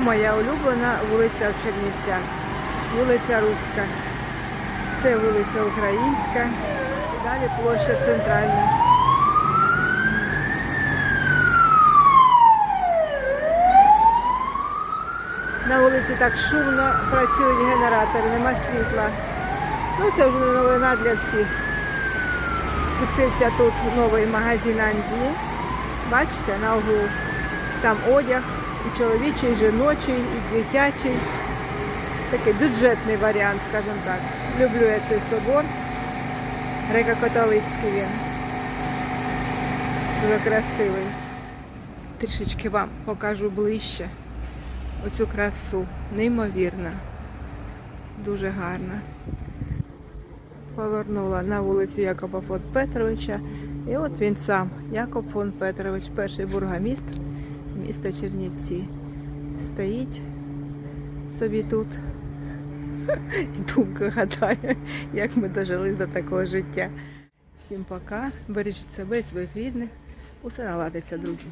Моя улюблена вулиця в Чернівцях. Вулиця Руська. Це вулиця Українська. Далі площа центральна. На вулиці так шумно працюють генератори, нема світла. Ну це вже новина для всіх. Відкрився тут новий магазин Андії. Бачите, на углу. Там одяг, і чоловічий, і жіночий, і дитячий. Такий бюджетний варіант, скажімо так. Люблю я цей собор. Греко-католицький він. Дуже красивий. Трішечки вам покажу ближче оцю красу. Неймовірна. Дуже гарна. Повернула на вулицю Якоба фон Петровича. І от він сам, Якоб фон Петрович, перший бургомістр міста Чернівці. Стоїть собі тут. І думка гадає, як ми дожили до такого життя. Всім пока. Бережіть себе і своїх рідних. Усе наладиться, друзі.